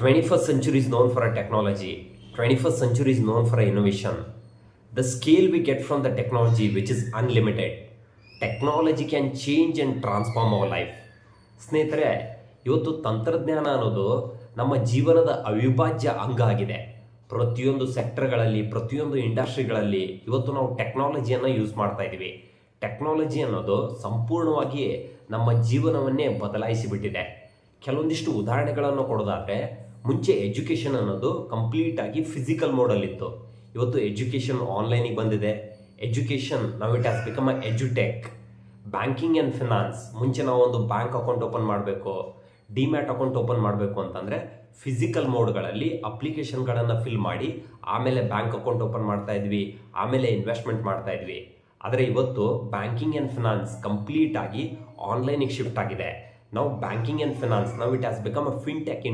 21st century is known for a technology. 21st century is known for a innovation. The scale we get from the technology, which is unlimited. Technology can change and transform our life. ಸ್ನೇಹಿತರೆ ಇವತ್ತು ತಂತ್ರಜ್ಞಾನ ಅನ್ನೋದು ನಮ್ಮ ಜೀವನದ ಅವಿಭಾಜ್ಯ ಅಂಗ ಆಗಿದೆ ಪ್ರತಿಯೊಂದು ಸೆಕ್ಟರ್ಗಳಲ್ಲಿ ಪ್ರತಿಯೊಂದು ಇಂಡಸ್ಟ್ರಿಗಳಲ್ಲಿ ಇವತ್ತು ನಾವು ಟೆಕ್ನಾಲಜಿಯನ್ನು ಯೂಸ್ ಮಾಡ್ತಾ ಇದ್ದೀವಿ ಟೆಕ್ನಾಲಜಿ ಅನ್ನೋದು ಸಂಪೂರ್ಣವಾಗಿ ನಮ್ಮ ಜೀವನವನ್ನೇ ಬದಲಾಯಿಸಿಬಿಟ್ಟಿದೆ ಕೆಲವೊಂದಿಷ್ಟು ಉದಾಹರಣೆಗಳನ್ನು ಕೊಡೋದಾದ್ರೆ ಮುಂಚೆ ಎಜುಕೇಷನ್ ಅನ್ನೋದು ಕಂಪ್ಲೀಟ್ ಆಗಿ ಫಿಸಿಕಲ್ ಮೋಡಲ್ಲಿತ್ತು ಇವತ್ತು ಎಜುಕೇಷನ್ ಆನ್ಲೈನಿಗೆ ಬಂದಿದೆ. ಎಜುಕೇಷನ್ ನಾವು ಇಟ್ ಹ್ಯಾಸ್ ಬಿಕಮ್ ಅ ಎಜುಟೆಕ್ ಬ್ಯಾಂಕಿಂಗ್ ಆ್ಯಂಡ್ ಫಿನಾನ್ಸ್ ಮುಂಚೆ ನಾವು ಒಂದು ಬ್ಯಾಂಕ್ ಅಕೌಂಟ್ ಓಪನ್ ಮಾಡಬೇಕು ಡಿಮ್ಯಾಟ್ ಅಕೌಂಟ್ ಓಪನ್ ಮಾಡಬೇಕು ಅಂತಂದರೆ ಫಿಸಿಕಲ್ ಮೋಡ್ಗಳಲ್ಲಿ ಅಪ್ಲಿಕೇಶನ್ಗಳನ್ನು ಫಿಲ್ ಮಾಡಿ, ಆಮೇಲೆ ಬ್ಯಾಂಕ್ ಅಕೌಂಟ್ ಓಪನ್ ಮಾಡ್ತಾ ಇದ್ವಿ, ಆಮೇಲೆ ಇನ್ವೆಸ್ಟ್ಮೆಂಟ್ ಮಾಡ್ತಾ ಇದ್ವಿ. ಆದರೆ ಇವತ್ತು ಬ್ಯಾಂಕಿಂಗ್ ಆ್ಯಂಡ್ ಫಿನಾನ್ಸ್ ಕಂಪ್ಲೀಟ್ ಆಗಿ ಆನ್ಲೈನಿಗೆ ಶಿಫ್ಟ್ ಆಗಿದೆ. ನಾವು ಬ್ಯಾಂಕಿಂಗ್ ಆ್ಯಂಡ್ ಫಿನಾನ್ಸ್ ನಾವು it has become a fintech in